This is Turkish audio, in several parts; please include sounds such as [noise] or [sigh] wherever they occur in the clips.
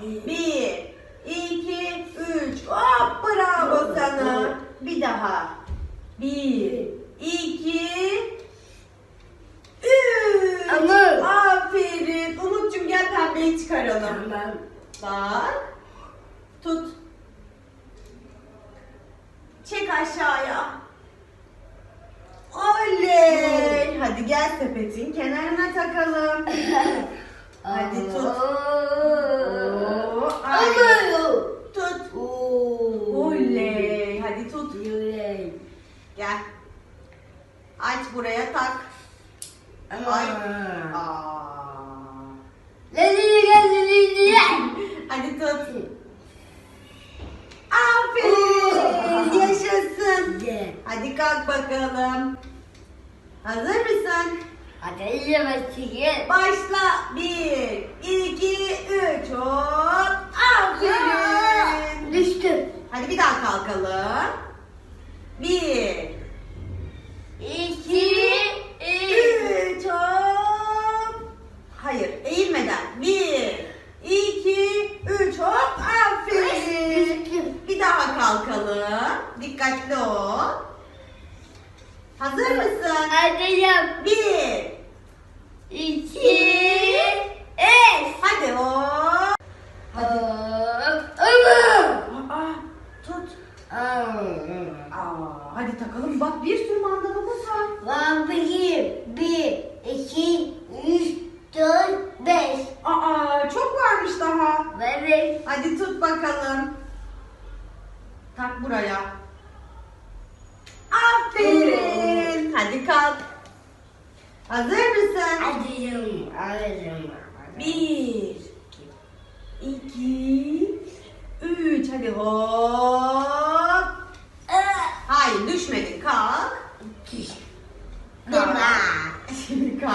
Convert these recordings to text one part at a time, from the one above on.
Bir, iki, üç. Hop bravo sana. Bir daha. Bir, iki, üç. Anıl. Aferin. Umut'cum gel pembeyi çıkaralım. Tamam. Bak. Tut. Çek aşağıya. Oley. Hadi gel sepetin kenarına takalım. [laughs] Hadi tut. Oo, ay. Tut. Oley. Hadi tut. Gel. Aç buraya tak. Ay. Aa. Hadi tut. Aferin. Yaşasın. Hadi kalk bakalım. Hazır mısın? Başla. Bir, iki, üç. Hop. Aferin. Düştüm. Hadi bir daha kalkalım. Bir, İki, üç. Hop. Hayır, eğilmeden. Bir, iki, üç. Hop. Aferin. Bir daha kalkalım. Dikkatli ol. Hazır mısın? Adayım. Bir. İki, üç. Hadi hop. Hop. Ama. Aa, tut. Aa, hadi takalım. Bak bir sürü mandalımız var. Vampir. Bir, iki, üç, dört, beş. Aa, çok varmış daha. Evet. Hadi tut bakalım. Tak buraya. Aferin. Hadi kalk. Hazır mısın? Adayım. Adayım. Bir, iki, üç. Hadi hop. Hayır düşmedin. Kalk. Şimdi kalk.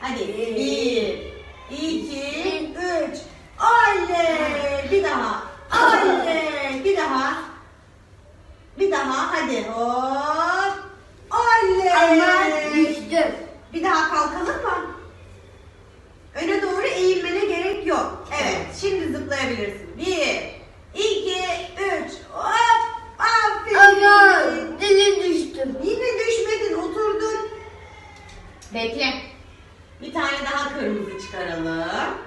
Hadi bir, iki, üç. Oley! Bir daha. Oley! Bir daha. Bir daha. Hadi hop. Oley! Ama düştüm. Bir daha kalkalım mı? Öne doğru eğilmene gerek yok. Evet, şimdi zıplayabilirsin. Bir, iki, üç. Hop! Ama Aferin. dili düştüm. Yine düşmedin, oturdun. Bekle. Bir tane daha kırmızı çıkaralım.